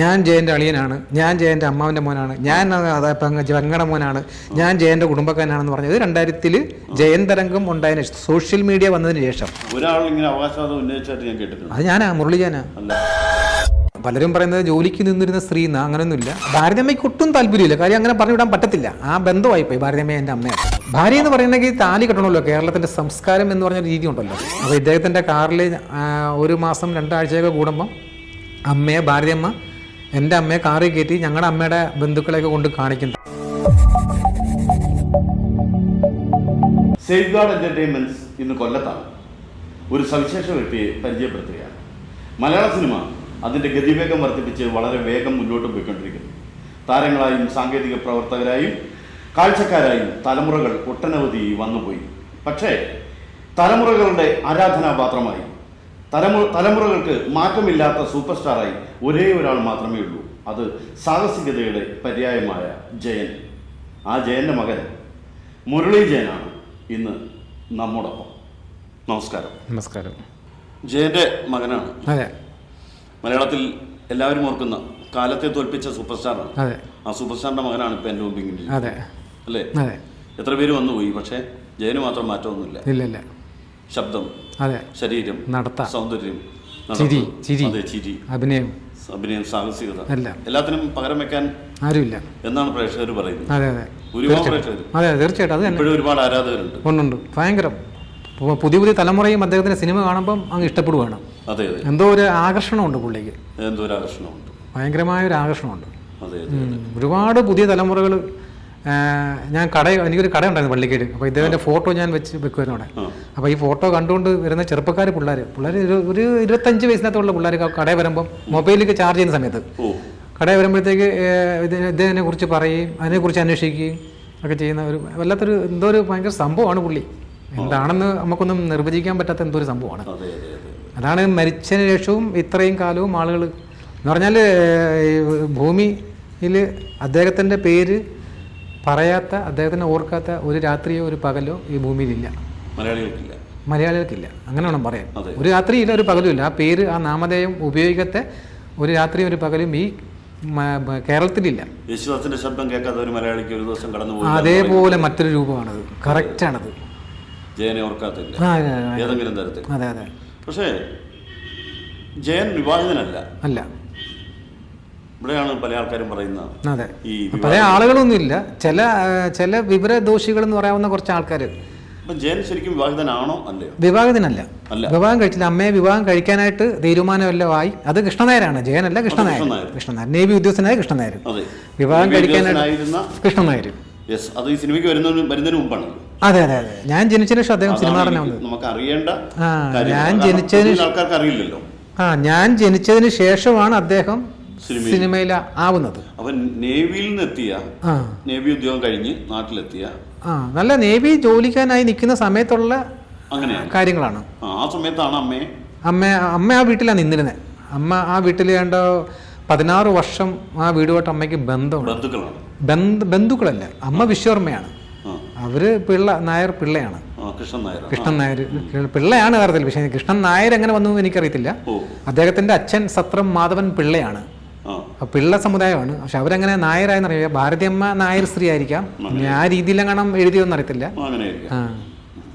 ഞാൻ ജയന്റെ അളിയനാണ്. ഞാൻ ജയന്റെ അമ്മാവിന്റെ മോനാണ്. ഞാൻ പെങ്ങടെ മോനാണ്. ഞാൻ ജയന്റെ കുടുംബക്കാരനാണെന്ന് പറഞ്ഞത്. രണ്ടായിരത്തിൽ ജയൻ തരംഗം ഉണ്ടായതിനു ശേഷം സോഷ്യൽ മീഡിയ വന്നതിന് ശേഷം. ഒരാൾ ഇങ്ങനെ അവകാശവാദം ഉന്നയിച്ചായിട്ട് ഞാൻ കേട്ടിട്ടുണ്ട്. അത് ഞാനാ മുരളിജാനാ. പലരും പറയുന്നത് ജോലിക്ക് നിന്നിരുന്ന സ്ത്രീ എന്നാ അങ്ങനെയൊന്നുമില്ല ഭാരതമ്മയ്ക്ക് ഒട്ടും താല്പര്യമില്ല. കാര്യം അങ്ങനെ പറഞ്ഞു വിടാൻ പറ്റത്തില്ല. ആ ബന്ധമായി പോയി ഭാരതമ്മ എന്റെ അമ്മയാണ് ഭാര്യ എന്ന് പറയുന്നെങ്കിൽ താലി കെട്ടണമല്ലോ കേരളത്തിന്റെ സംസ്കാരം എന്ന് പറഞ്ഞ രീതി ഉണ്ടല്ലോ. അപ്പോൾ ഇദ്ദേഹത്തിന്റെ കാറിൽ ഒരു മാസം രണ്ടാഴ്ചയൊക്കെ കൂടുമ്പം അമ്മയെ ഭാരതമ്മ എന്റെ അമ്മയെ കാറിൽ കയറ്റി ഞങ്ങളുടെ അമ്മയുടെ ബന്ധുക്കളെയൊക്കെ കൊണ്ട് കാണിക്കുന്നു. സേഫ് ഗാർഡ് എന്റർടൈൻമെന്റ്സ് ഇന്ന് കൊല്ലത്താണ്. ഒരു സവിശേഷ വ്യക്തിയെ പരിചയപ്പെടുത്തുകയാണ്. മലയാള സിനിമ അതിന്റെ ഗതിവേഗം വർദ്ധിപ്പിച്ച് വളരെ വേഗം മുന്നോട്ട് പോയിക്കൊണ്ടിരിക്കുന്നു. താരങ്ങളായും സാങ്കേതിക പ്രവർത്തകരായും കാഴ്ചക്കാരായും തലമുറകൾ ഒട്ടനവധി വന്നുപോയി. പക്ഷേ തലമുറകളുടെ ആരാധനാപാത്രമായി തലമു തലമുറകൾക്ക് മാറ്റമില്ലാത്ത സൂപ്പർ സ്റ്റാറായി ഒരേ ഒരാൾ മാത്രമേ ഉള്ളൂ. അത് സാഹസികതയുടെ പര്യായമായ ജയൻ. ആ ജയന്റെ മകൻ മുരളി ജയനാണ് ഇന്ന് നമ്മോടൊപ്പം. നമസ്കാരം. നമസ്കാരം. ജയന്റെ മകനാണ്. അതെ. മലയാളത്തിൽ എല്ലാവരും ഓർക്കുന്ന കാലത്തെ തോൽപ്പിച്ച സൂപ്പർ സ്റ്റാറാണ് അതെ. ആ സൂപ്പർ സ്റ്റാറിന്റെ മകനാണ് ഇപ്പൊ എന്റെ മുമ്പിൽ അതെ. അല്ലേ? എത്ര പേര് വന്നുപോയി പക്ഷേ ജയന് മാത്രം മാറ്റമൊന്നുമില്ല. ഇല്ല ഇല്ല. ശബ്ദം അതെ. ശരീരം നടത്ത സൗന്ദര്യം ചിരി, ചിരി. ചിരി അഭിനയം. അഭിനയം സാഹസികത. എല്ലാം. എല്ലാത്തിനും പകരം വെക്കാൻ ആരുമില്ല. എന്നാണ് പ്രേക്ഷകർ പറയുന്നത്. അതെ അതെ. ഭൂരിഭാഗം പ്രേക്ഷകർ. അതെ തീർച്ചയായിട്ടും. അത് തന്നെ. ഒരുപാട് ആരാധകരുണ്ട്. ഉണ്ടുണ്ട് ഭയങ്കരം. പുതിയ പുതിയ തലമുറയും അദ്ദേഹത്തിന്റെ സിനിമ കാണുമ്പം അങ്ങ് ഇഷ്ടപ്പെടുകയാണ് അതെ അതെ. എന്തോ ഒരു ആകർഷണമുണ്ട് പുള്ളിക്ക്. എന്തോ ഒരു ആകർഷണമുണ്ട്. ഭയങ്കരമായ ഒരു ആകർഷണമുണ്ട്. അതെ ഒരുപാട് പുതിയ തലമുറകൾ ഞാൻ കട എനിക്കൊരു കട ഉണ്ടായിരുന്നു പള്ളിക്കേട്. അപ്പോൾ ഇദ്ദേഹത്തിന്റെ ഫോട്ടോ ഞാൻ വെച്ച് വെക്കുമായിരുന്നു അവിടെ. അപ്പോൾ ഈ ഫോട്ടോ കണ്ടുകൊണ്ട് വരുന്ന ചെറുപ്പക്കാർ പിള്ളേർ പിള്ളേർ ഒരു ഒരു ഇരുപത്തഞ്ച് വയസ്സിനകത്തുള്ള പിള്ളേർ കടയിൽ വരുമ്പോൾ മൊബൈലിലേക്ക് ചാർജ് ചെയ്യുന്ന സമയത്ത് കടയിൽ വരുമ്പോഴത്തേക്ക് ഇതിനെ കുറിച്ച് പറയുകയും അതിനെക്കുറിച്ച് അന്വേഷിക്കുകയും ഒക്കെ ചെയ്യുന്ന ഒരു വല്ലാത്തൊരു എന്തോ ഒരു ഭയങ്കര സംഭവമാണ് പുള്ളി. എന്താണെന്ന് നമുക്കൊന്നും നിർവചിക്കാൻ പറ്റാത്ത എന്തോ ഒരു സംഭവമാണ്. അതെ അതെ അതെ അതാണ് മരിച്ചതിന് ശേഷവും ഇത്രയും കാലവും ആളുകൾ എന്ന് പറഞ്ഞാൽ ഭൂമിയിൽ അദ്ദേഹത്തിന്റെ പേര് പറയാത്ത അദ്ദേഹത്തിന് ഓർക്കാത്ത ഒരു രാത്രിയോ ഒരു പകലോ ഈ ഭൂമിയിലില്ല. മലയാളികൾക്കില്ല. മലയാളികൾക്കില്ല. അങ്ങനെ വേണം പറയാൻ. ഒരു രാത്രിയില്ല ഒരു പകലും ഇല്ല ആ പേര് ആ നാമധേയം ഉപയോഗിക്കാത്ത ഒരു രാത്രിയും ഒരു പകലും ഈ കേരളത്തിലില്ല. യേശുദാസിന്റെ ശബ്ദം കേൾക്കാത്ത ഒരു മലയാളിക്ക് ഒരു ദിവസം കടന്നു അതേപോലെ മറ്റൊരു രൂപമാണത്. കറക്റ്റാണത് ജയനെ ഓർക്കാത്തില്ല. ഏതെങ്കിലും തരത്തിൽ. അതെ അതെ. പക്ഷേ ജയൻ വിവാഹിതനല്ല. അല്ല. ഇവിടെയാണ് പല ആൾക്കാരും പറയുന്നത്. അതെ. ഈ പല ആളുകളൊന്നുമില്ല. ചില ചില വിവരദോഷികൾ എന്ന് പറയാവുന്ന കുറച്ച് ആൾക്കാർ ജയൻ ശരിക്കും വിവാഹിതനാണോ അല്ലയോ? വിവാഹിതനല്ല. വിവാഹം കഴിച്ചില്ല. അമ്മയെ വിവാഹം കഴിക്കാനായിട്ട് തീരുമാനമെല്ലാം ആയി അത് കൃഷ്ണനായരാണ്. ജയനല്ല കൃഷ്ണനായർ. കൃഷ്ണനായർ. നേവി ഉദ്യോഗസ്ഥനായ കൃഷ്ണനായർ. അതെ. വിവാഹം കഴിക്കാനായിട്ട് കൃഷ്ണനായർ. അത് ഈ സിനിമയ്ക്ക് വരുന്നതിന് വരുന്നതിന് മുമ്പാണ് അതെ അതെ അതെ. ഞാൻ ജനിച്ചതിന് ശേഷം അദ്ദേഹം സിനിമ നമുക്ക് അറിയേണ്ട ഞാൻ ജനിച്ചതിന് ആൾക്കാർക്ക് അറിയില്ലല്ലോ ആ ഞാൻ ജനിച്ചതിന് ശേഷമാണ് അദ്ദേഹം സിനിമയിൽ. ആവുന്നത്. അവൻ നേവിയിൽ നിന്ന് എത്തിയ നേവി ഉദ്യോഗം കഴിഞ്ഞ് നാട്ടിലെത്തിയ. ആ നല്ല നേവി ജോലിക്കാനായി നിൽക്കുന്ന സമയത്തുള്ള കാര്യങ്ങളാണ്. ആ, സമയത്താണ് അമ്മയെ. അമ്മ അമ്മ ആ വീട്ടിലാണ് നിന്നിരുന്നത് അമ്മ ആ വീട്ടിൽ കണ്ട പതിനാറ് വർഷം ആ വീടുമായിട്ട് അമ്മയ്ക്ക് ബന്ധമുണ്ട്. ബന്ധ ബന്ധുക്കളല്ല അമ്മ വിശ്വർമ്മയാണ് അവർ പിള്ള നായർ പിള്ളയാണ്. കൃഷ്ണൻ നായർ. പിള്ളയാണ് കാര്യത്തിൽ പക്ഷേ കൃഷ്ണൻ നായർ എങ്ങനെ വന്നു എനിക്കറിയത്തില്ല. അദ്ദേഹത്തിന്റെ അച്ഛൻ സത്രം മാധവൻ പിള്ളയാണ്. അപ്പൊ പിള്ള സമുദായമാണ്. പക്ഷെ അവരങ്ങനെ നായരായെന്ന് അറിയാം ഭാരതിയമ്മ നായർ സ്ത്രീ ആയിരിക്കാം ഞാൻ ആ രീതിയിലെങ്ങണം എഴുതിയൊന്നും അറിയത്തില്ല. ആ,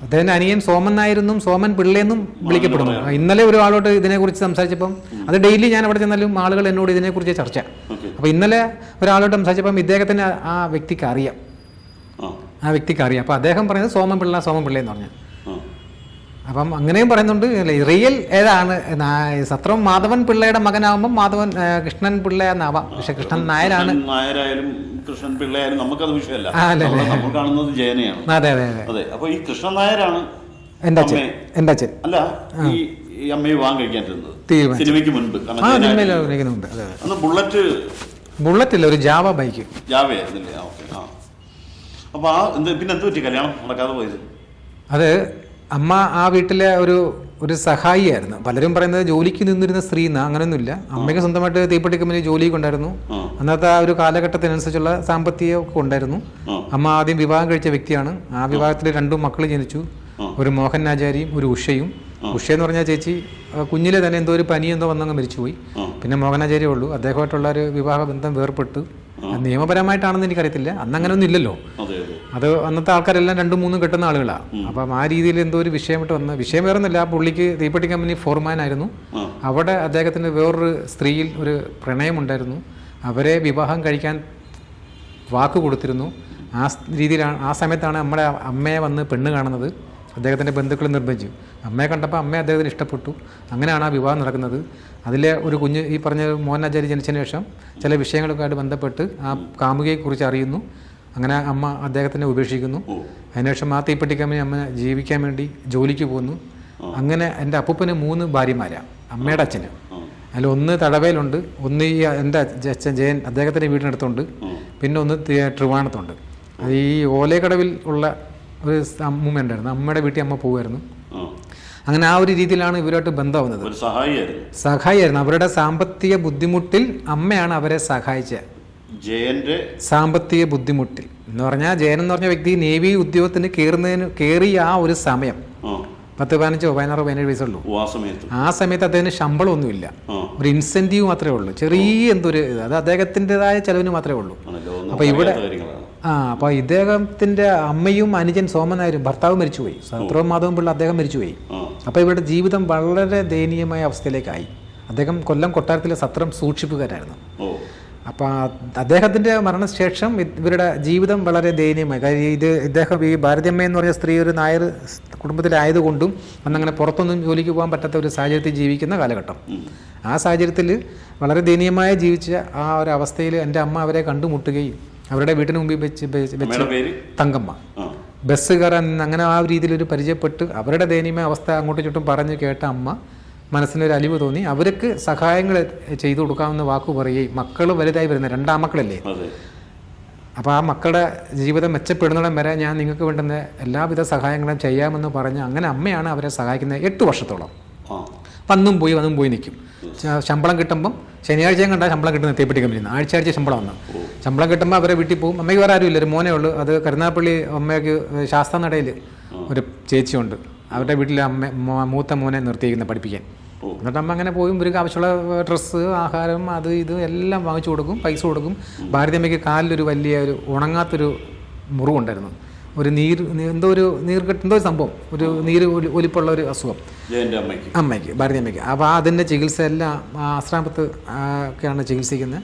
അദ്ദേഹത്തിന്റെ അനിയൻ സോമൻ നായരെന്നും സോമൻ പിള്ളയെന്നും വിളിക്കപ്പെടുന്നു. ഇന്നലെ ഇന്നലെ ഒരാളോട് ഇതിനെക്കുറിച്ച് സംസാരിച്ചപ്പം അത് ഡെയിലി ഞാൻ അവിടെ ചെന്നാലും ആളുകൾ എന്നോട് ഇതിനെക്കുറിച്ച് ചർച്ച. അപ്പോൾ അപ്പൊ ഇന്നലെ ഒരാളോട് സംസാരിച്ചപ്പം ഇദ്ദേഹത്തിന് ആ- വ്യക്തിക്ക് അറിയാം. ആ. വ്യക്തിക്ക് അറിയാം. അപ്പൊ അദ്ദേഹം പറയുന്നത് സോമൻ പിള്ള സോമൻ പിള്ള എന്ന് പറഞ്ഞു അപ്പം അങ്ങനെയും പറയുന്നുണ്ട്. അല്ലേ, റിയൽ ഏതാണ്? സത്രം മാധവൻ പിള്ളയുടെ മകനാകുമ്പോൾ മാധവൻ കൃഷ്ണൻ പിള്ള എന്നാവാം പക്ഷെ കൃഷ്ണൻ നായരാണ്. നായരായാലും കൃഷ്ണൻ പിള്ളയായാലും നമുക്കത് വിഷയമല്ല. നമ്മൾ കാണുന്നത് ജയനയാണ്. അതെ അതെ അതെ. അപ്പൊ ഈ കൃഷ്ണൻ നായരാണ് എന്റെ അച്ഛൻ അമ്മയെ- അച്ഛൻ. അല്ല ഈ ഈ അമ്മയെ വിവാഹം കഴിക്കാൻ ഇരുന്നത് സിനിമയ്ക്ക് മുൻപ്. അന്ന് ബുള്ളറ്റ് ബുള്ളറ്റ് ഇല്ല ഒരു ജാവ ബൈക്ക്. ജാവയായിരുന്നില്ലേ ഓക്കെ ആ. അപ്പൊ ആ എന്ത് പിന്നെ എന്ത് പറ്റി? കല്യാണം നടക്കാതെ പോയത്? അത് അമ്മ ആ വീട്ടിലെ ഒരു ഒരു സഹായിയായിരുന്നു. പലരും പറയുന്നത് ജോലിക്ക് നിന്നിരുന്ന സ്ത്രീ എന്നാ അങ്ങനെയൊന്നുമില്ല അമ്മയ്ക്ക് സ്വന്തമായിട്ട് തീപ്പെട്ടി കമ്പനി ജോലി കൊണ്ടായിരുന്നു അന്നത്തെ ആ ഒരു കാലഘട്ടത്തിനനുസരിച്ചുള്ള സാമ്പത്തികമൊക്കെ ഉണ്ടായിരുന്നു. അമ്മ ആദ്യം വിവാഹം കഴിച്ച വ്യക്തിയാണ്. ആ വിവാഹത്തിൽ രണ്ടും മക്കൾ ജനിച്ചു. ഒരു മോഹൻ ആചാരിയും ഒരു ഉഷയും. ഉഷ എന്ന് പറഞ്ഞാൽ ചേച്ചി കുഞ്ഞിലെ തന്നെ എന്തോ ഒരു പനി എന്തോ വന്നങ്ങ് മരിച്ചുപോയി. പിന്നെ മോഹനാചാര്യേ ഉള്ളൂ. അദ്ദേഹമായിട്ടുള്ള ഒരു വിവാഹ ബന്ധം വേർപെട്ടു. നിയമപരമായിട്ടാണെന്ന് എനിക്കറിയത്തില്ല. അന്ന് അങ്ങനെ ഒന്നും ഇല്ലല്ലോ അതെ അന്നത്തെ ആൾക്കാരെല്ലാം രണ്ടും മൂന്നും കിട്ടുന്ന ആളുകളാണ് അപ്പം ആ രീതിയിൽ എന്തോ ഒരു വിഷയമായിട്ട് വന്ന വിഷയം വേറെ ഒന്നുമില്ല ആ പുള്ളിക്ക് തീപ്പെട്ടി കമ്പനി ഫോർമാൻ ആയിരുന്നു. അവിടെ അദ്ദേഹത്തിന് വേറൊരു സ്ത്രീയിൽ ഒരു പ്രണയമുണ്ടായിരുന്നു അവരെ വിവാഹം കഴിക്കാൻ വാക്ക് കൊടുത്തിരുന്നു. ആ രീതിയിലാണ് ആ സമയത്താണ് നമ്മുടെ അമ്മയെ വന്ന് പെണ്ണ് കാണുന്നത്. അദ്ദേഹത്തിന്റെ ബന്ധുക്കൾ നിർബന്ധിച്ചു. അമ്മയെ കണ്ടപ്പോൾ അമ്മയെ അദ്ദേഹത്തിന് ഇഷ്ടപ്പെട്ടു. അങ്ങനെയാണ് ആ വിവാഹം നടക്കുന്നത്. അതിലെ ഒരു കുഞ്ഞ് ഈ പറഞ്ഞ മോഹനാചാരി ജനിച്ചതിന് ശേഷം ചില വിഷയങ്ങളൊക്കെയായിട്ട് ബന്ധപ്പെട്ട് ആ കാമുകയെക്കുറിച്ച് അറിയുന്നു. അങ്ങനെ അമ്മ അദ്ദേഹത്തിനെ ഉപേക്ഷിക്കുന്നു. അതിനുശേഷം ആ തീപ്പെട്ടിക്കമ്മ അമ്മ ജീവിക്കാൻ വേണ്ടി ജോലിക്ക് പോകുന്നു. അങ്ങനെ എന്റെ അപ്പൂപ്പന് മൂന്ന് ഭാര്യമാരാണ് അമ്മയുടെ അച്ഛന്. അതിൽ ഒന്ന് തടവയിലുണ്ട് ഒന്ന് ഈ എന്റെ അച്ഛൻ ജയൻ അദ്ദേഹത്തിന്റെ വീടിനടുത്തുണ്ട്. പിന്നെ ഒന്ന് ട്രിവാണത്തുണ്ട് അത് ഈ ഓലേക്കടവിൽ ഉള്ള ഒരു അമ്മൂമ്മ ഉണ്ടായിരുന്നു അമ്മയുടെ വീട്ടിൽ അമ്മ പോവായിരുന്നു. അങ്ങനെ ആ ഒരു രീതിയിലാണ് ഇവരുമായിട്ട് ബന്ധമാവുന്നത്. സഹായിയായിരുന്നു. അവരുടെ സാമ്പത്തിക ബുദ്ധിമുട്ടിൽ അമ്മയാണ് അവരെ സഹായിച്ചത്. ജയന്റെ സാമ്പത്തിക ബുദ്ധിമുട്ടിൽ. എന്ന് പറഞ്ഞാൽ ജയൻ എന്ന് പറഞ്ഞ വ്യക്തി നേവി ഉദ്യോഗത്തിന് കയറുന്നതിന് കയറിയ ആ ഒരു സമയം. പത്ത് പതിനഞ്ചോ പതിനാറോ പതിനേഴ് വയസ്സുള്ളൂ. ആ സമയത്ത്. അദ്ദേഹത്തിന് ശമ്പളമൊന്നുമില്ല. ഒരു ഇൻസെന്റീവ് മാത്രമേ ഉള്ളൂ. ചെറിയ എന്തൊരു അത് അദ്ദേഹത്തിന്റെതായ ചെലവിന് മാത്രമേ ഉള്ളൂ. അപ്പൊ ഇവിടെ- ആ അപ്പോൾ ഇദ്ദേഹത്തിന്റെ അമ്മയും അനുജൻ സോമനായരും ഭർത്താവ് മരിച്ചുപോയി. സത്രവും മാധവൻ പിള്ള അദ്ദേഹം മരിച്ചുപോയി. അപ്പോൾ ഇവരുടെ ജീവിതം വളരെ ദയനീയമായ അവസ്ഥയിലേക്കായി. അദ്ദേഹം കൊല്ലം കൊട്ടാരത്തിലെ സത്രം സൂക്ഷിപ്പുകാരായിരുന്നു. അപ്പോൾ അദ്ദേഹത്തിന്റെ മരണശേഷം ഇവരുടെ ജീവിതം വളരെ ദയനീയമായി. കാര്യം ഇത് ഇദ്ദേഹം ഈ ഭാരതിയമ്മ എന്ന് പറഞ്ഞ സ്ത്രീ ഒരു നായർ കുടുംബത്തിലായതുകൊണ്ടും അന്നങ്ങനെ പുറത്തൊന്നും ജോലിക്ക് പോകാൻ പറ്റാത്ത ഒരു സാഹചര്യത്തിൽ ജീവിക്കുന്ന കാലഘട്ടം. ആ സാഹചര്യത്തിൽ വളരെ ദയനീയമായ ജീവിച്ച ആ ഒരു അവസ്ഥയിൽ എന്റെ അമ്മ അവരെ കണ്ടുമുട്ടുകയും അവരുടെ വീട്ടിന് മുമ്പിൽ വെച്ച് വെച്ച് തങ്കമ്മ. ബസ് കയറാൻ അങ്ങനെ ആ രീതിയിൽ ഒരു പരിചയപ്പെട്ട് അവരുടെ ദയനീയമായ അവസ്ഥ അങ്ങോട്ടും ചുറ്റും പറഞ്ഞ് കേട്ട അമ്മ മനസ്സിനൊരു അലിവ് തോന്നി. അവർക്ക് സഹായങ്ങൾ ചെയ്തു കൊടുക്കാമെന്ന് വാക്ക് പറയുകയും മക്കൾ വലുതായി വരുന്ന രണ്ടാം മക്കളല്ലേ അപ്പോൾ ആ മക്കളുടെ ജീവിതം മെച്ചപ്പെടുന്നിടം വരെ ഞാൻ നിങ്ങൾക്ക് വേണ്ടുന്ന എല്ലാവിധ സഹായങ്ങളും ചെയ്യാമെന്ന് പറഞ്ഞ് അങ്ങനെ അമ്മയാണ് അവരെ സഹായിക്കുന്നത് എട്ട് വർഷത്തോളം. വന്നും പോയി വന്നും പോയി നിൽക്കും. ശമ്പളം കിട്ടുമ്പം ശനിയാഴ്ചയും കണ്ടാൽ ശമ്പളം കിട്ടുന്ന തീപ്പെട്ടി കമ്പനിയിൽ നിന്ന് ആഴ്ച ആഴ്ച ശമ്പളം വന്നു. ശമ്പളം കിട്ടുമ്പോൾ അവരെ വീട്ടിൽ പോകും. അമ്മയ്ക്ക് വേറെ ആരുമില്ല. ഒരു മോനേ ഉള്ളൂ. അത് കരുനാപ്പള്ളി അമ്മയ്ക്ക് ശാസ്താനടയിൽ ഒരു ചേച്ചിയുണ്ട്. അവരുടെ വീട്ടിലെ അമ്മ മൂത്ത മോനെ നിർത്തിയിരിക്കുന്നത് പഠിപ്പിക്കാൻ. എന്നിട്ട് അമ്മ അങ്ങനെ പോയി ഇവർക്ക് ആവശ്യമുള്ള ഡ്രസ്സ് ആഹാരം അത് ഇത് എല്ലാം വാങ്ങിച്ചു കൊടുക്കും പൈസ കൊടുക്കും. ഭാരതീയമ്മയ്ക്ക് കാലിലൊരു വലിയ ഒരു ഉണങ്ങാത്തൊരു മുറിവുണ്ടായിരുന്നു. ഒരു നീർ എന്തോ ഒരു നീർക്കെട്ട് എന്തോ ഒരു സംഭവം. ഒരു നീര് ഒലിപ്പുള്ള ഒരു അസുഖം. അമ്മയ്ക്ക്. ഭാരതി അമ്മയ്ക്ക്. അപ്പോൾ അതിന്റെ ചികിത്സ എല്ലാം ആശ്രാമത്ത് ഒക്കെയാണ് ചികിത്സിക്കുന്നത്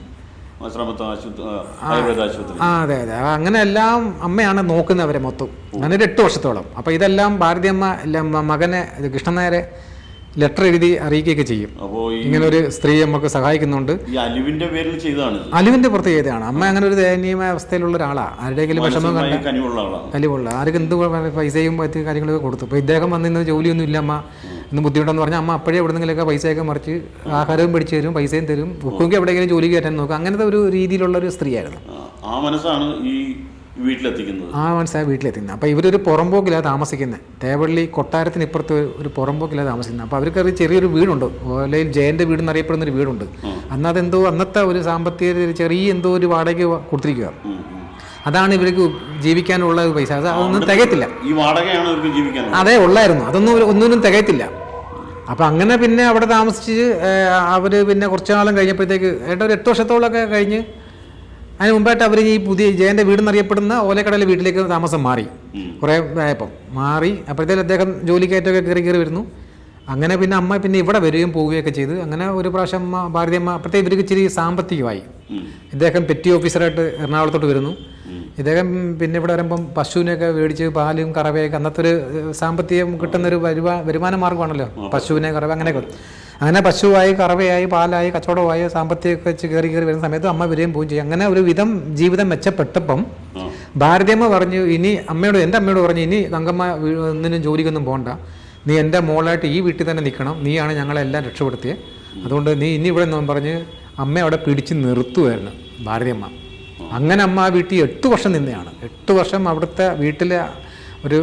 ആ, അതെ അതെ. അങ്ങനെ എല്ലാം അമ്മയാണ് നോക്കുന്നവരെ മൊത്തം. അങ്ങനെ ഒരു എട്ട് വർഷത്തോളം. അപ്പോൾ ഇതെല്ലാം ഭാരതി അമ്മ മകനെ കൃഷ്ണനായരെ കൃഷ്ണൻ നായരെ ലെറ്റർ എഴുതി അറിയിക്കുകയൊക്കെ ചെയ്യും. ഇങ്ങനെ ഒരു സ്ത്രീ നമുക്ക് സഹായിക്കുന്നുണ്ട്. ഈ അലിവിന്റെ പേരിൽ ചെയ്തതാണ് അലുവിന്റെ പുറത്ത് ചെയ്തതാണ്. അമ്മ അങ്ങനെ ഒരു ദയനീയമായ അവസ്ഥയിലുള്ള ഒരാളാണ് ആരുടെയെങ്കിലും വിഷമം കണ്ട കനിവുള്ള ആളാണ് കലിവുള്ള ആർക്ക് എന്ത് പൈസയും മറ്റ് കാര്യങ്ങളൊക്കെ കൊടുത്തു. അപ്പോൾ ഇദ്ദേഹം വന്നിന്ന് ജോലിയൊന്നും ഇല്ല അമ്മ. ഇന്ന് ബുദ്ധിമുട്ടെന്ന് പറഞ്ഞാൽ അമ്മ അപ്പോഴേ എവിടെന്നെങ്കിലൊക്കെ പൈസയൊക്കെ മറിച്ച് ആഹാരവും പിടിച്ചു തരും പൈസയും തരും. ബുക്കെങ്കിൽ എവിടെയെങ്കിലും ജോലി കയറ്റാൻ നോക്കും. അങ്ങനത്തെ ഒരു രീതിയിലുള്ള ഒരു സ്ത്രീയായിരുന്നു. ആയിരുന്നു ആ മനസ്സാണ് ഈ വീട്ടിലെത്തിക്കുന്നത്. ആ മനസ്സിലായി വീട്ടിലെത്തിക്കുന്നത്. അപ്പോൾ ഇവരൊരു പുറമ്പോക്കിലാണ് താമസിക്കുന്നത് തേവള്ളി കൊട്ടാരത്തിന് ഇപ്പുറത്ത് ഒരു പുറമ്പോക്കിലാണ് താമസിക്കുന്നത് അപ്പോൾ അവർക്ക് ഒരു ചെറിയൊരു വീടുണ്ട്. ഓലയിൽ ജയന്റെ വീട് എന്നറിയപ്പെടുന്ന ഒരു വീടുണ്ട്. അന്ന് അതെന്തോ അന്നത്തെ ഒരു സാമ്പത്തിക ചെറിയ എന്തോ ഒരു വാടക കൊടുത്തിരിക്കുക. അതാണ് ഇവർക്ക് ജീവിക്കാനുള്ള പൈസ. അത് അതൊന്നും തികയത്തില്ല. ഈ വാടകയാണ് ജീവിക്കാൻ അതേ ഉള്ളായിരുന്നു. അതൊന്നും ഒന്നിനും തികയത്തില്ല. അപ്പം അങ്ങനെ പിന്നെ അവിടെ താമസിച്ച് അവർ പിന്നെ കുറച്ചു നാളും കഴിഞ്ഞപ്പോഴത്തേക്ക് ഏട്ടാ ഒരു എട്ട് വർഷത്തോളമൊക്കെ കഴിഞ്ഞ് അതിന് മുമ്പായിട്ട് അവർ ഈ പുതിയ ജയന്റെ വീടെന്നറിയപ്പെടുന്ന ഓലക്കടയിലെ വീട്ടിലേക്ക് താമസം മാറി. കുറേ ആയപ്പം. മാറി. അപ്പോഴത്തേക്കും അദ്ദേഹം ജോലിക്കയറ്റമൊക്കെ കയറി കയറി വരുന്നു. അങ്ങനെ പിന്നെ അമ്മ പിന്നെ ഇവിടെ വരികയും പോവുകയൊക്കെ ചെയ്തു. അങ്ങനെ ഒരു പ്രാവശ്യം അമ്മ ഭാരതിയമ്മ അപ്പോഴത്തേക്ക് ഇവർക്ക് ഇച്ചിരി സാമ്പത്തികമായി. ഇദ്ദേഹം പെറ്റി ഓഫീസറായിട്ട് എറണാകുളത്തോട്ട് വരുന്നു. ഇദ്ദേഹം പിന്നെ ഇവിടെ വരുമ്പം പശുവിനെയൊക്കെ മേടിച്ച് പാലും കറവയൊക്കെ അന്നത്തെ ഒരു സാമ്പത്തികം കിട്ടുന്ന ഒരു വരുമാ വരുമാന മാർഗമാണല്ലോ. പശുവിനെ കറവ അങ്ങനെയൊക്കെ. അങ്ങനെ പശുവായി കറവയായി പാലായി കച്ചവടമായി സാമ്പത്തികമൊക്കെ വെച്ച് കയറി കയറി വരുന്ന സമയത്ത് അമ്മ വരികയും പോവുകയും ചെയ്യും. അങ്ങനെ ഒരു വിധം ജീവിതം മെച്ചപ്പെട്ടപ്പം. ഭാരതിയമ്മ പറഞ്ഞു ഇനി അമ്മയോട് എന്റെ അമ്മയോട് പറഞ്ഞു ഇനി തങ്കമ്മ ഒന്നിനും ജോലിക്കൊന്നും പോകണ്ട നീ എന്റെ മോളായിട്ട് ഈ വീട്ടിൽ തന്നെ നിൽക്കണം. നീയാണ് ഞങ്ങളെല്ലാം രക്ഷപ്പെടുത്തിയത് അതുകൊണ്ട് നീ ഇനി ഇവിടെ നിന്ന് പറഞ്ഞ് അമ്മ അവിടെ പിടിച്ച് നിർത്തുമായിരുന്നു ഭാരതിയമ്മ. അങ്ങനെ അമ്മ ആ വീട്ടിൽ എട്ട് വർഷം നിന്നെയാണ്. എട്ട് വർഷം അവിടുത്തെ വീട്ടിലെ ഒരു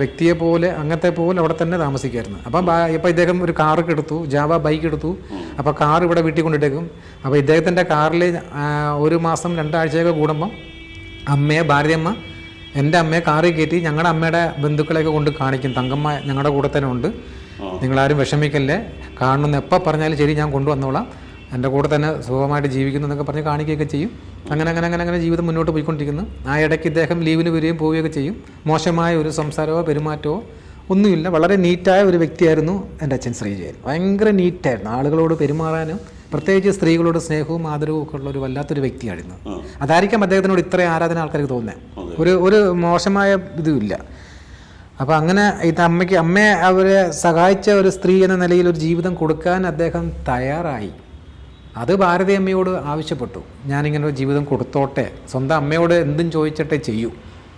വ്യക്തിയെ പോലെ അങ്ങനത്തെ പോലെ അവിടെ തന്നെ താമസിക്കായിരുന്നു. അപ്പം ഇപ്പം ഇദ്ദേഹം ഒരു കാറൊക്കെ എടുത്തു ജാവ ബൈക്ക് എടുത്തു. അപ്പോൾ കാർ ഇവിടെ വീട്ടിൽ കൊണ്ടിട്ടേക്കും. അപ്പോൾ ഇദ്ദേഹത്തിന്റെ കാറിൽ ഒരു മാസം രണ്ടാഴ്ചയൊക്കെ കൂടുമ്പം അമ്മയെ ഭാര്യമ്മ എന്റെ അമ്മയെ കാറിൽ കയറ്റി ഞങ്ങളുടെ അമ്മയുടെ ബന്ധുക്കളെയൊക്കെ കൊണ്ട് കാണിക്കും. തങ്കമ്മ ഞങ്ങളുടെ കൂടെ തന്നെ ഉണ്ട്. നിങ്ങളാരും വിഷമിക്കല്ലേ? കാണണമെന്ന് എപ്പോൾ പറഞ്ഞാലും ശരി ഞാൻ കൊണ്ടുവന്നോളാം. എന്റെ കൂടെ തന്നെ സുഖമായിട്ട് ജീവിക്കുന്നു എന്നൊക്കെ പറഞ്ഞ് കാണിക്കുകയൊക്കെ ചെയ്യും. അങ്ങനെ അങ്ങനെ അങ്ങനെ അങ്ങനെ ജീവിതം മുന്നോട്ട് പോയിക്കൊണ്ടിരിക്കുന്നു. ആ ഇടയ്ക്ക് ഇദ്ദേഹം ലീവിന് വരികയും പോവുകയൊക്കെ ചെയ്യും. മോശമായ ഒരു സംസാരമോ പെരുമാറ്റമോ ഒന്നുമില്ല. വളരെ നീറ്റായ ഒരു വ്യക്തിയായിരുന്നു എന്റെ അച്ഛൻ ശ്രീജയൻ. ഭയങ്കര നീറ്റായിരുന്നു. ആളുകളോട് പെരുമാറാനും പ്രത്യേകിച്ച് സ്ത്രീകളോട് സ്നേഹവും ആദരവും ഒക്കെ ഉള്ള ഒരു വല്ലാത്തൊരു വ്യക്തിയായിരുന്നു. അതായിരിക്കാം അദ്ദേഹത്തിനോട് ഇത്രയും ആരാധന ആൾക്കാർക്ക് തോന്നുന്നത്. ഒരു ഒരു മോശമായ ഇതുമില്ല. അപ്പോൾ അങ്ങനെ ഇത് അമ്മയ്ക്ക് അമ്മയെ അവരെ സഹായിച്ച ഒരു സ്ത്രീ എന്ന നിലയിൽ ഒരു ജീവിതം കൊടുക്കാൻ അദ്ദേഹം തയ്യാറായി. അത് ഭാരതി അമ്മയോട് ആവശ്യപ്പെട്ടു. ഞാനിങ്ങനെ ഒരു ജീവിതം കൊടുത്തോട്ടെ. സ്വന്തം അമ്മയോട് എന്തും ചോദിച്ചിട്ടേ ചെയ്യൂ.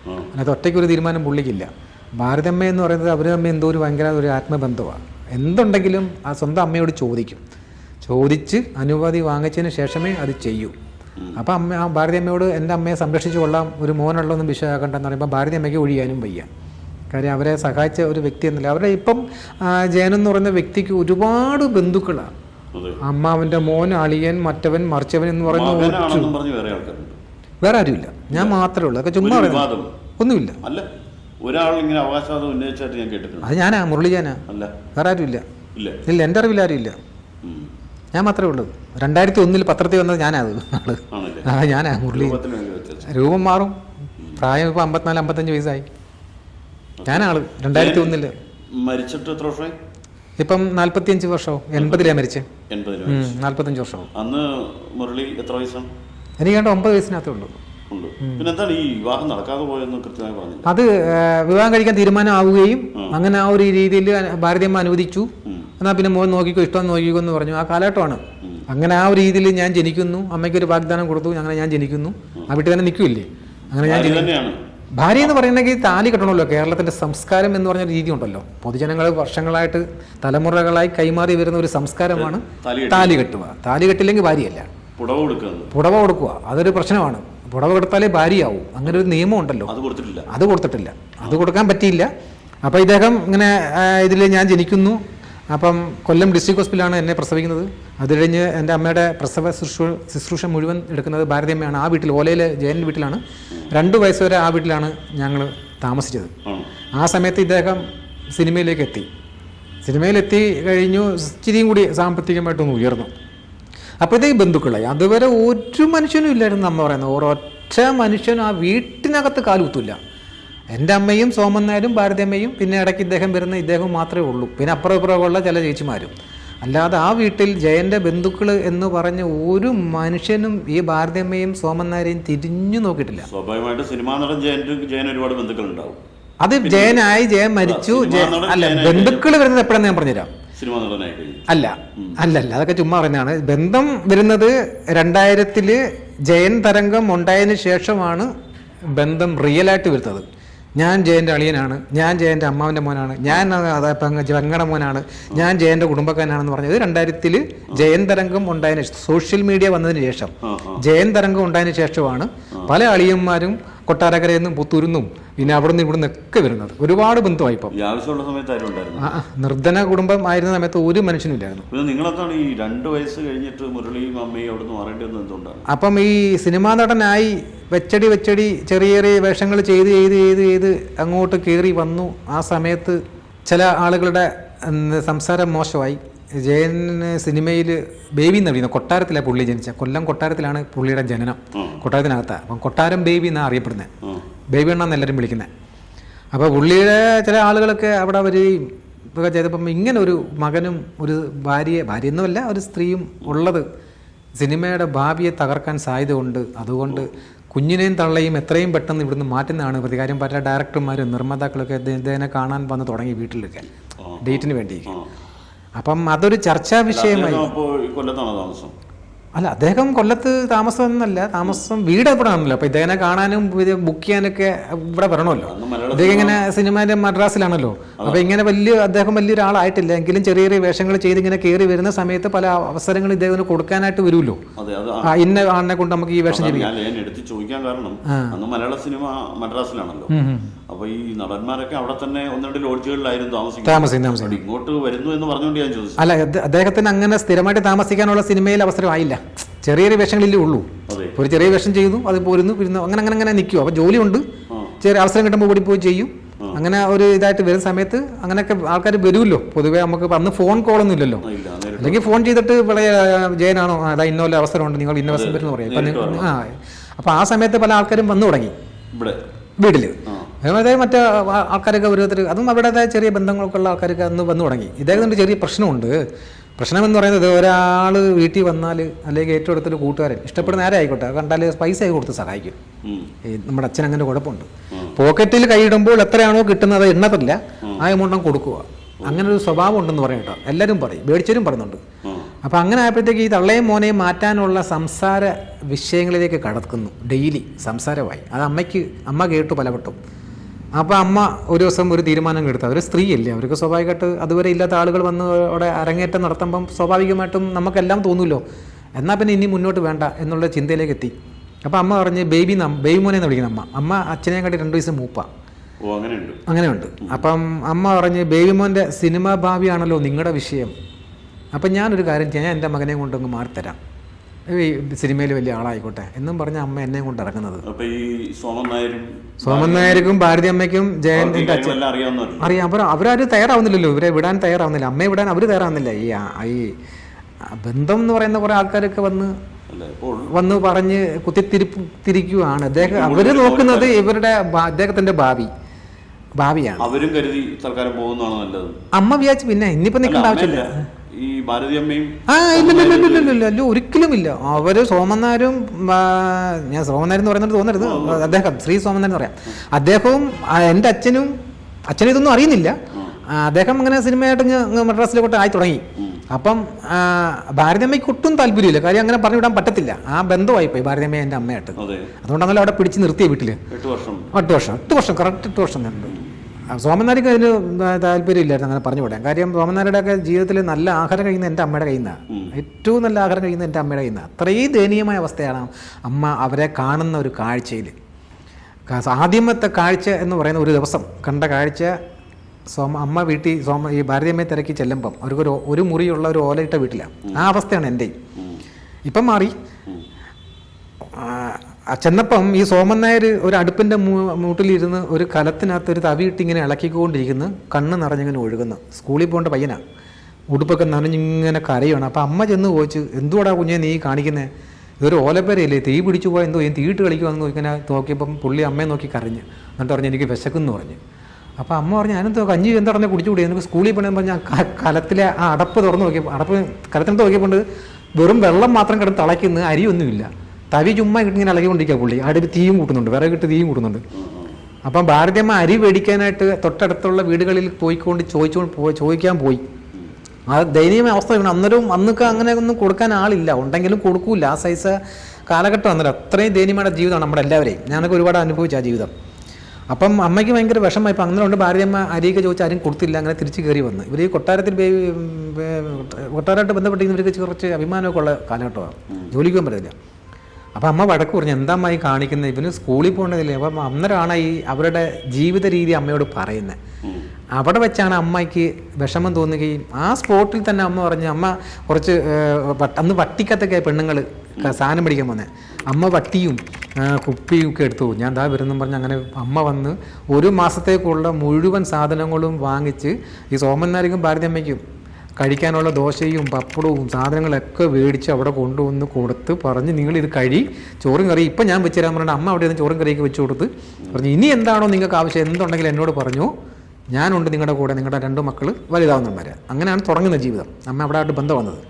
അതിനകത്ത് ഒറ്റയ്ക്ക് ഒരു തീരുമാനം പുള്ളിക്കില്ല. ഭാരതി അമ്മ എന്ന് പറയുന്നത് അവരും അമ്മ എന്തോ ഒരു ഭയങ്കര ഒരു ആത്മബന്ധമാണ് എന്തുണ്ടെങ്കിലും ആ സ്വന്തം അമ്മയോട് ചോദിക്കും. ചോദിച്ച് അനുമതി വാങ്ങിച്ചതിന് ശേഷമേ അത് ചെയ്യൂ. അപ്പോൾ അമ്മ ആ ഭാരതി അമ്മയോട് എന്റെ അമ്മയെ സംരക്ഷിച്ചു കൊള്ളാം. ഒരു മോനുള്ളൊന്നും വിഷയമാക്കണ്ടെന്ന് പറയുമ്പോൾ ഭാരതി അമ്മയ്ക്ക് ഒഴിയാനും വയ്യ. കാര്യം അവരെ സഹായിച്ച ഒരു വ്യക്തി എന്നല്ല. അവരുടെ ഇപ്പം ജയനെന്ന് പറയുന്ന വ്യക്തിക്ക് ഒരുപാട് ബന്ധുക്കളാണ് അതെ അമ്മാവന്റെ മോൻ അളിയൻ മറ്റവൻ മറിച്ചവൻ എന്ന് പറയുന്ന വേറെ ആരുമില്ല. ഞാൻ മാത്രമേ ഉള്ളൂ. അതൊക്കെ ചുമ്മാ ഒന്നുമില്ല. അല്ല. ഒരാൾ ഇങ്ങനെ അവകാശവാദം ഉന്നയിച്ചായിട്ട് ഞാൻ കേട്ടിട്ടുണ്ട്. അത് ഞാനാ മുരളിജാനാ അല്ല. വേറെ ആരുമില്ല. ഇല്ല. ഇല്ല എന്റെ അറിവിൽ ആരുമില്ല. ഞാൻ മാത്രമേ ഉള്ളൂ. രണ്ടായിരത്തി ഒന്നിൽ പത്രത്തിൽ വന്നത് ഞാനാ. അത് ആൾ. ആണല്ലേ? ആ ഞാനാ മുരളി. രൂപം മാറും. പ്രായം ഇപ്പോൾ അമ്പത്തിനാല് അമ്പത്തഞ്ച് വയസ്സായി. ഞാനാൾ രണ്ടായിരത്തി ഒന്നിൽ മരിച്ചിട്ട് എത്ര വർഷമായി? ഇപ്പം നാല്പത്തിയഞ്ച് വർഷമോ എൺപതിലാണ് മരിച്ചേ. എൺപത് നാല്പത്തഞ്ച് വർഷവും അന്ന് മുരളി എത്ര വയസ്സാണ് എനിക്ക് കണ്ട ഒമ്പത് വയസ്സിനകത്തേ ഉള്ളൂ. ഉണ്ട്. പിന്നെ എന്താണ് ഈ വിവാഹം നടക്കാതെ പോയെന്ന് കൃത്യമായി പറഞ്ഞു അത് വിവാഹം കഴിക്കാൻ തീരുമാനമാവുകയും അങ്ങനെ ആ ഒരു രീതിയിൽ ഭാരതീയമ്മ അനുവദിച്ചു. എന്നാൽ പിന്നെ മോൻ നോക്കിക്കോ ഇഷ്ടം നോക്കിക്കോ എന്ന് പറഞ്ഞു. ആ കാലഘട്ടമാണ്. അങ്ങനെ ആ ഒരു രീതിയിൽ ഞാൻ ജനിക്കുന്നു. അമ്മയ്ക്ക് ഒരു വാഗ്ദാനം കൊടുത്തു അങ്ങനെ ഞാൻ ജനിക്കുന്നു. ആ വീട്ടിൽ തന്നെ നിൽക്കില്ലേ അങ്ങനെ ഞാൻ ഭാര്യ എന്ന് പറയുന്നെങ്കിൽ താലി കെട്ടണമല്ലോ. കേരളത്തിന്റെ സംസ്കാരം എന്ന് പറഞ്ഞ രീതി ഉണ്ടല്ലോ പൊതുജനങ്ങൾ വർഷങ്ങളായിട്ട് തലമുറകളായി കൈമാറി വരുന്ന ഒരു സംസ്കാരമാണ് താലി കെട്ടി. താലി കെട്ടുക. താലി കെട്ടില്ലെങ്കിൽ ഭാര്യയല്ല. പുടവ കൊടുക്കുക പുടവ കൊടുക്കുക. അതൊരു പ്രശ്നമാണ്. പുടവ കൊടുത്താലേ ഭാര്യയാവും. അങ്ങനെ ഒരു നിയമം ഉണ്ടല്ലോ. അത് കൊടുത്തിട്ടില്ല. അത് കൊടുത്തിട്ടില്ല. അത് കൊടുക്കാൻ പറ്റിയില്ല. അപ്പോൾ ഇദ്ദേഹം ഇങ്ങനെ ഇതിൽ ഞാൻ ജനിക്കുന്നു. അപ്പം കൊല്ലം ഡിസ്ട്രിക്ട് ഹോസ്പിറ്റലാണ് എന്നെ പ്രസവിക്കുന്നത്. അത് കഴിഞ്ഞ് എന്റെ അമ്മയുടെ പ്രസവ ശുശ്രൂ ശുശ്രൂഷ മുഴുവൻ എടുക്കുന്നത് ഭാരതിയമ്മയാണ്. ആ വീട്ടിൽ ഓലയിലെ ജയന്റെ വീട്ടിലാണ്. രണ്ട് വയസ്സുവരെ ആ വീട്ടിലാണ് ഞങ്ങൾ താമസിച്ചത്. ആ. സമയത്ത് ഇദ്ദേഹം സിനിമയിലേക്ക് എത്തി സിനിമയിലെത്തി കഴിഞ്ഞു ഇച്ചിരിയും കൂടി സാമ്പത്തികമായിട്ടൊന്ന് ഉയർന്നു. അപ്പോഴത്തേക്ക് ബന്ധുക്കളായി അതുവരെ ഒരു മനുഷ്യനും ഇല്ലായിരുന്നു അമ്മ പറയുന്നത്. ഒരൊറ്റ മനുഷ്യനും ആ വീട്ടിനകത്ത് കാലുകുത്തില്ല എന്റെ അമ്മയും സോമൻ നായരും ഭാരതിയമ്മയും പിന്നെ ഇടയ്ക്ക് ഇദ്ദേഹം വരുന്ന ഇദ്ദേഹം മാത്രമേ ഉള്ളൂ. പിന്നെ അപ്പുറം ഇപ്പുറമുള്ള ചില ചേച്ചിമാരും. അല്ലാതെ ആ വീട്ടിൽ ജയന്റെ ബന്ധുക്കൾ എന്ന് പറഞ്ഞ ഒരു മനുഷ്യനും ഈ ഭാരതിയമ്മയും സോമൻ നായരെയും തിരിഞ്ഞു നോക്കിയിട്ടില്ല. സ്വാഭാവികമായിട്ട് സിനിമാ നടൻ ജയൻ ജയൻ ഒരുപാട് ബന്ധുക്കൾ ഉണ്ടാവും അത് ജയനായി ജയൻ മരിച്ചു അല്ല ബന്ധുക്കൾ വരുന്നത് എപ്പോഴാന്ന് ഞാൻ പറഞ്ഞുതരാം. അല്ല അല്ല അല്ല അതൊക്കെ ചുമ്മാ പറയുന്നതാണ് ബന്ധം വരുന്നത് രണ്ടായിരത്തിൽ ജയൻ തരംഗം ഉണ്ടായതിനു ശേഷമാണ് ബന്ധം റിയൽ ആയിട്ട് വരുന്നത്. ഞാൻ ജയന്റെ അളിയനാണ്. ഞാൻ ജയന്റെ അമ്മാവന്റെ മോനാണ്. ഞാൻ പെങ്ങടെ മോനാണ്. ഞാൻ ജയന്റെ കുടുംബക്കാരനാണെന്ന് പറഞ്ഞത്. രണ്ടായിരത്തിൽ ജയൻ തരംഗം ഉണ്ടായതിന് ശേഷം സോഷ്യൽ മീഡിയ വന്നതിന് ശേഷം ജയൻ തരംഗം ഉണ്ടായതിനു ശേഷമാണ് പല അളിയന്മാരും കൊട്ടാരക്കരയിൽ നിന്നും പുത്തൂരിൽ നിന്നും പിന്നെ അവിടെ നിന്ന് ഇവിടെ നിന്നൊക്കെ വരുന്നത്. ഒരുപാട് ബന്ധമായി ഇപ്പം. ആ, നിർധന കുടുംബം ആയിരുന്ന സമയത്ത് ഒരു മനുഷ്യനും ഇല്ലായിരുന്നു പിന്നെ നിങ്ങളെന്താണ് ഈ രണ്ട് വയസ്സ് കഴിഞ്ഞിട്ട് മുരളിയും അമ്മയും അവിടെ നിന്ന് മാറേണ്ടി വന്നത് എന്തുകൊണ്ടാണ്? അപ്പം ഈ സിനിമാ നടനായി വെച്ചടി വെച്ചടി ചെറിയ ചെറിയ വേഷങ്ങൾ ചെയ്ത് ചെയ്ത് ചെയ്ത് ചെയ്ത് അങ്ങോട്ട് കയറി വന്നു. ആ സമയത്ത് ചില ആളുകളുടെ സംസാരം മോശമായി. ജയന് സിനിമയിൽ ബേബി എന്ന് പറയുന്നത് കൊട്ടാരത്തിലാണ് പുള്ളി ജനിച്ച. കൊല്ലം കൊട്ടാരത്തിലാണ് പുള്ളിയുടെ ജനനം. കൊട്ടാരത്തിനകത്ത്. കൊട്ടാരത്തിനകത്താണ് അപ്പം കൊട്ടാരം ബേബി എന്നാണ് അറിയപ്പെടുന്നത് ബേബി എണ്ണാന്ന് എല്ലാവരും വിളിക്കുന്നത് അപ്പോൾ പുള്ളിയുടെ ചില ആളുകളൊക്കെ അവിടെ വരികയും ഇതൊക്കെ ചെയ്തപ്പം ഇങ്ങനെ ഒരു മകനും ഒരു ഭാര്യയെ ഭാര്യയൊന്നുമല്ല ഒരു സ്ത്രീയും ഉള്ളത് സിനിമയുടെ ഭാവിയെ തകർക്കാൻ സാധ്യതയുണ്ട്. അതുകൊണ്ട് കുഞ്ഞിനെയും തള്ളയും എത്രയും പെട്ടെന്ന് ഇവിടുന്ന് മാറ്റുന്നതാണ് പ്രതികാരം പല ഡയറക്ടർമാരും നിർമ്മാതാക്കളൊക്കെ ഇതിനെ ഇദ്ദേഹത്തിനെ കാണാൻ വന്ന് തുടങ്ങി വീട്ടിലൊക്കെ. ഡേറ്റിന് വേണ്ടി ആ അപ്പം അതൊരു ചർച്ചാ വിഷയമായി. അല്ല അദ്ദേഹം കൊല്ലത്ത് താമസം എന്നല്ല താമസം വീട് എവിടെ ആണല്ലോ. അപ്പൊ ഇദ്ദേഹനെ കാണാനും ബുക്ക് ചെയ്യാനൊക്കെ ഇവിടെ വരണമല്ലോ. ഇദ്ദേഹം ഇങ്ങനെ സിനിമയുടെ മദ്രാസിലാണല്ലോ. അപ്പൊ ഇങ്ങനെ വലിയ അദ്ദേഹം വലിയ വലിയൊരാളായിട്ടില്ല എങ്കിലും ചെറിയ ചെറിയ വേഷങ്ങൾ ചെയ്ത് ഇങ്ങനെ കയറി വരുന്ന സമയത്ത് പല അവസരങ്ങൾ ഇദ്ദേഹത്തിന് കൊടുക്കാനായിട്ട് വരുമല്ലോ. ആ. ഇന്ന ആളിനെ കൊണ്ട് നമുക്ക് ഈ വേഷം ചെയ്യാം എടുത്ത് ചോദിക്കാൻ കാരണം മലയാള സിനിമ മദ്രാസിലാണല്ലോ. അപ്പൊ ഈ നടന്മാരൊക്കെ അവിടെ തന്നെ ഒന്ന് രണ്ട് ലോഡ്ജുകളിലായിരുന്നു താമസിക്കുന്നത്. താമസിക്കും താമസിക്കും. ഇങ്ങോട്ട് വരുന്നു എന്ന് പറഞ്ഞുകൊണ്ട് ഞാൻ ചോദിച്ചു അല്ല അദ്ദേഹത്തിന് അങ്ങനെ സ്ഥിരമായിട്ട് താമസിക്കാനുള്ള സിനിമയിൽ അവസരമായില്ല ചെറിയ ചെറിയ വേഷങ്ങളിലേ ഉള്ളൂ. ഒരു ചെറിയ വേഷം ചെയ്തു അത് പോരുന്നു പിരുന്നു അങ്ങനെ അങ്ങനെ അങ്ങനെ നിൽക്കും അപ്പോൾ ജോലിയുണ്ട്. ഉണ്ട് ചെറിയ അവസരം കിട്ടുമ്പോൾ ഓടിപ്പോയി പോയി ചെയ്യും. അങ്ങനെ ഒരു ഇതായിട്ട് വരുന്ന സമയത്ത് അങ്ങനെയൊക്കെ ആൾക്കാർ വരുമല്ലോ. പൊതുവേ നമുക്ക് അന്ന് ഫോൺ കോളൊന്നും ഇല്ലല്ലോ ഇല്ല അല്ലെങ്കിൽ ഫോൺ ചെയ്തിട്ട് ഇവിടെ ജയനാണോ അതാ ഇന്നോലെ അവസരമുണ്ട് നിങ്ങൾ ഇന്നവസരം വരുന്നു പറയാം. അപ്പൊ ആ അപ്പോൾ ആ സമയത്ത് പല ആൾക്കാരും വന്നു തുടങ്ങി വീട്ടിൽ ആ മറ്റ ആൾക്കാരൊക്കെ ഓരോരുത്തർ അതും അവരുടേതായ ചെറിയ ബന്ധങ്ങളൊക്കെ ഉള്ള ആൾക്കാരൊക്കെ അന്ന് വന്നു തുടങ്ങി. ഇദ്ദേഹത്തിന്റെ ചെറിയ പ്രശ്നമുണ്ട്. പ്രശ്നം എന്ന് പറയുന്നത് ഒരാൾ വീട്ടിൽ വന്നാൽ അല്ലെങ്കിൽ ഏറ്റവും അടുത്തൊരു കൂട്ടുകാരൻ ഇഷ്ടപ്പെടുന്ന നേരെ ആയിക്കോട്ടെ കണ്ടാൽ പൈസ ഒക്കെ കൊടുത്ത് സഹായിക്കും. നമ്മുടെ അച്ഛൻ അങ്ങനെ കുഴപ്പമുണ്ട് പോക്കറ്റിൽ കൈയിടുമ്പോൾ എത്രയാണോ കിട്ടുന്നത് എണ്ണത്തില്ല ആ എമൗണ്ടും കൊടുക്കുക. അങ്ങനെ ഒരു സ്വഭാവം ഉണ്ടെന്ന് പറയും കേട്ടോ. എല്ലാവരും പറയും മേടിച്ചവരും പറയുന്നുണ്ട്. അപ്പോൾ അങ്ങനെ ആയപ്പോഴത്തേക്ക് ഈ തള്ളയും മോനെയും മാറ്റാനുള്ള സംസാര വിഷയങ്ങളിലേക്ക് കടക്കുന്നു. ഡെയിലി സംസാരമായി. അത് അമ്മയ്ക്ക് അമ്മ കേട്ടു പലവട്ടം. അപ്പോൾ അമ്മ ഒരു ദിവസം ഒരു തീരുമാനം എടുത്തു അവർ സ്ത്രീയല്ലേ അവർക്ക് സ്വാഭാവികമായിട്ട് അതുവരെ ഇല്ലാത്ത ആളുകൾ വന്ന് അവിടെ അരങ്ങേറ്റം നടത്തുമ്പം സ്വാഭാവികമായിട്ടും നമുക്കെല്ലാം തോന്നുമല്ലോ എന്നാൽ പിന്നെ ഇനി മുന്നോട്ട് വേണ്ട എന്നുള്ള ചിന്തയിലേക്ക് എത്തി അപ്പോൾ അമ്മ പറഞ്ഞ് ബേബി നം ബേബി മോനെ എന്ന് വിളിക്കുന്ന അമ്മ അമ്മ അച്ഛനെ കണ്ടി രണ്ട് വയസ്സ് മൂപ്പ. ഓ അങ്ങനെയുണ്ട്. അപ്പം അമ്മ പറഞ്ഞ് ബേബി മോന്റെ സിനിമാ ഭാവിയാണല്ലോ നിങ്ങളുടെ വിഷയം. അപ്പം ഞാനൊരു കാര്യം ചെയ്യാം ഞാൻ എന്റെ മകനെ കൊണ്ടങ്ങ് മാറിത്തരാം. സിനിമയിൽ വലിയ ആളായിക്കോട്ടെ. എന്നും പറഞ്ഞ അമ്മ എന്നെ കൊണ്ട് ഇറങ്ങുന്നത് സോമൻ നായർക്കും ഭാരതി അമ്മയ്ക്കും അച്ഛൻ അറിയാം. അപ്പൊ അവരാരും തയ്യാറാവുന്നില്ലല്ലോ. ഇവരെ വിടാൻ തയ്യാറാവുന്നില്ല. അമ്മയെ വിടാൻ അവർ തയ്യാറാവുന്നില്ല. ഈ ഈ ബന്ധം എന്ന് പറയുന്ന കുറെ ആൾക്കാരൊക്കെ വന്ന് വന്ന് പറഞ്ഞ് കുത്തിത്തിരിപ്പ് തിരിക്കുകയാണ് അദ്ദേഹം അവർ നോക്കുന്നത് ഇവരുടെ അദ്ദേഹത്തിന്റെ ഭാവി. ഭാവിയാണ്. അവരും കരുതി തൽക്കാലം പോകുന്നതാണ് നല്ലത്. അമ്മ വിചാരിച്ച് പിന്നെ ഇനിയിപ്പോ നിൽക്കേണ്ട ആവശ്യമില്ല. ഈ ഭാരതിയമ്മയും ആ ഇല്ല ഇല്ല ഇല്ല ഇല്ല ഇല്ല ഇല്ല ഇല്ല ഒരിക്കലും ഇല്ല അവർ സോമനാരും ഞാൻ സോമനാരൻ എന്ന് പറയുന്നത് തോന്നരുത്. അദ്ദേഹം ശ്രീ സോമനാരൻ എന്ന് പറയാം. അദ്ദേഹവും എന്റെ എന്റെ അച്ഛനും അച്ഛനും ഇതൊന്നും അറിയുന്നില്ല. അദ്ദേഹം അങ്ങനെ സിനിമയായിട്ട് മദ്രാസിലോട്ട് ആയി തുടങ്ങി. അപ്പം ഭാരതമ്മയ്ക്ക് ഒട്ടും താല്പര്യമില്ല. കാര്യം അങ്ങനെ പറഞ്ഞു വിടാൻ പറ്റത്തില്ല. ആ ബന്ധമായി പോയി ഭാരതമ്മ എന്റെ അമ്മയായിട്ട്. അതെ. അതുകൊണ്ടാണല്ലോ അവിടെ പിടിച്ച് നിർത്തിയ വീട്ടിൽ എട്ട് വർഷം. എട്ട് വർഷം എട്ട് വർഷം കറക്റ്റ് എട്ട് വർഷം ഉണ്ട്. സോമനാരിക്ക് അതിന് താല്പര്യമില്ലായിരുന്നു അങ്ങനെ പറഞ്ഞു വിടാൻ. കാര്യം സോമനാരുടെ ഒക്കെ ജീവിതത്തിൽ നല്ല ആഹാരം കഴിയുന്ന എന്റെ അമ്മയുടെ കയ്യിൽ നിന്നാണ് ഏറ്റവും നല്ല ആഹാരം കഴിയുന്ന എന്റെ അമ്മയുടെ കയ്യിൽ നിന്നാണ് അത്രയും ദയനീയമായ അവസ്ഥയാണ് അമ്മ അവരെ കാണുന്ന ഒരു കാഴ്ചയിൽ. ആദ്യമത്തെ കാഴ്ച എന്ന് പറയുന്ന ഒരു ദിവസം കണ്ട കാഴ്ച സോമ അമ്മ വീട്ടിൽ സോമ ഈ ഭാരതീയമ്മയെ തിരക്കി ചെല്ലുമ്പം അവർക്കൊരു ഒരു മുറിയുള്ള ഒരു ഓലയിട്ട വീട്ടിലാണ് ആ അവസ്ഥയാണ് എന്റെയും. ഇപ്പം മാറി. ചെന്നപ്പം ഈ സോമൻ നായർ ഒരു അടുപ്പിന്റെ മൂട്ടിലിരുന്ന് ഒരു കലത്തിനകത്ത് ഒരു തവിയിട്ട് ഇങ്ങനെ ഇളക്കിക്കൊണ്ടിരിക്കുന്നു. കണ്ണ് നിറഞ്ഞിങ്ങനെ ഒഴുകുന്നു. സ്കൂളിൽ പോകേണ്ട പയ്യനാണ് ഉടുപ്പൊക്കെ നനഞ്ഞിങ്ങനെ കരയാണ്. അപ്പം അമ്മ ചെന്ന് ചോദിച്ചു എന്തുവാടാ കുഞ്ഞെ നീ കാണിക്കുന്നത് ഇതൊരു ഓലപ്പേരയില്ലേ? തീ പിടിച്ചു പോയാൽ എന്തോ? ഞാൻ തീയിട്ട് കളിക്കുമെന്ന് ഇങ്ങനെ നോക്കിയപ്പം പുള്ളി അമ്മയെ നോക്കി കരഞ്ഞ്. എന്നിട്ട് പറഞ്ഞു എനിക്ക് വിശക്കുന്നു പറഞ്ഞു. അപ്പോൾ അമ്മ പറഞ്ഞു ഞാനെന്തോ കഞ്ഞി എന്താ പറഞ്ഞാൽ കുടിച്ചുകൂടി? എനിക്ക് സ്കൂളിൽ പോകണമെന്ന് പറഞ്ഞാൽ കലത്തിലെ ആ അടപ്പ് തുറന്ന് നോക്കിയപ്പോൾ അടപ്പ് കലത്തിനകത്ത് നോക്കിയപ്പോൾ വെറും വെള്ളം മാത്രം കിടന്ന് തിളയ്ക്കുന്ന. അരിയൊന്നുമില്ല. തവി ചുമ്മാ ഇങ്ങനെ ഇളകിക്കൊണ്ടിരിക്കുക പുള്ളി. അടുത്ത് തീയും കൂട്ടുന്നുണ്ട്. വിറകിട്ട് തീയും കൂട്ടുന്നുണ്ട്. അപ്പം ഭാരതിയമ്മ അരി മേടിക്കാനായിട്ട് തൊട്ടടുത്തുള്ള വീടുകളിൽ പോയിക്കൊണ്ട് പോയി ചോദിക്കാൻ പോയി. ആ ദയനീയമായ അവസ്ഥ അന്നേരം അന്നൊക്കെ അങ്ങനെ ഒന്നും കൊടുക്കാൻ ആളില്ല. ഉണ്ടെങ്കിലും കൊടുക്കൂല. ആ സൈസ് കാലഘട്ടം അന്നേരം അത്രയും ദയനീയമായ ജീവിതമാണ് നമ്മുടെ എല്ലാവരെയും. ഞാനൊക്കെ ഒരുപാട് അനുഭവിച്ച ആ ജീവിതം. അപ്പം അമ്മയ്ക്ക് ഭയങ്കര വിഷമമായി. ഇപ്പം അങ്ങനെ ഉണ്ട് ഭാര്യയമ്മ അരിയൊക്കെ ചോദിച്ചാൽ ആരും കൊടുത്തില്ല. അങ്ങനെ തിരിച്ച് കയറി വന്ന്. ഇവർ ഈ കൊട്ടാരത്തിൽ കൊട്ടാരമായിട്ട് ബന്ധപ്പെട്ട് ഇവർക്ക് കുറച്ച് അഭിമാനമൊക്കെ ഉള്ള കാലഘട്ടമാണ്. ജോലിക്ക് പോകാൻ അപ്പം അമ്മ വഴക്ക് പറഞ്ഞു എന്താ അമ്മ ഈ കാണിക്കുന്നത് ഇവന് സ്കൂളിൽ പോകേണ്ടതില്ലേ അപ്പം അന്നേരമാണ് ഈ അവരുടെ ജീവിത രീതി അമ്മയോട് പറയുന്നത് അവിടെ വെച്ചാണ് അമ്മയ്ക്ക് വിഷമം തോന്നുകയും ആ സ്പോട്ടിൽ തന്നെ അമ്മ പറഞ്ഞു അമ്മ കുറച്ച് അന്ന് വട്ടിക്കത്തൊക്കെ പെണ്ണുങ്ങൾ സാധനം പിടിക്കാൻ വന്നത് അമ്മ വട്ടിയും കുപ്പിയും ഒക്കെ എടുത്തു. ഞാൻ ദാ വരുന്നു പറഞ്ഞ് അങ്ങനെ അമ്മ വന്ന് ഒരു മാസത്തേക്കുള്ള മുഴുവൻ സാധനങ്ങളും വാങ്ങിച്ച് ഈ സോമൻ നാരിക്കും ഭാരതി ഭാരതമ്മയ്ക്കും കഴിക്കാനുള്ള ദോശയും പപ്പടവും സാധനങ്ങളൊക്കെ മേടിച്ച് അവിടെ കൊണ്ടുവന്ന് കൊടുത്ത് പറഞ്ഞ് നിങ്ങൾ ഇത് കഴി ചോറും കറി. ഇപ്പം ഞാൻ വെച്ച് തരാൻ പറഞ്ഞിട്ട് അമ്മ അവിടെ നിന്ന് ചോറും കറിയൊക്കെ വെച്ച് കൊടുത്ത് പറഞ്ഞു ഇനി എന്താണോ നിങ്ങൾക്ക് ആവശ്യം? എന്തുണ്ടെങ്കിലും എന്നോട് പറഞ്ഞു. ഞാനുണ്ട് നിങ്ങളുടെ കൂടെ നിങ്ങളുടെ രണ്ട് മക്കൾ വലുതാവുന്നവരെ അങ്ങനെയാണ് തുടങ്ങുന്ന ജീവിതം. അമ്മ അവിടെ ആയിട്ട് ബന്ധം വന്നത്.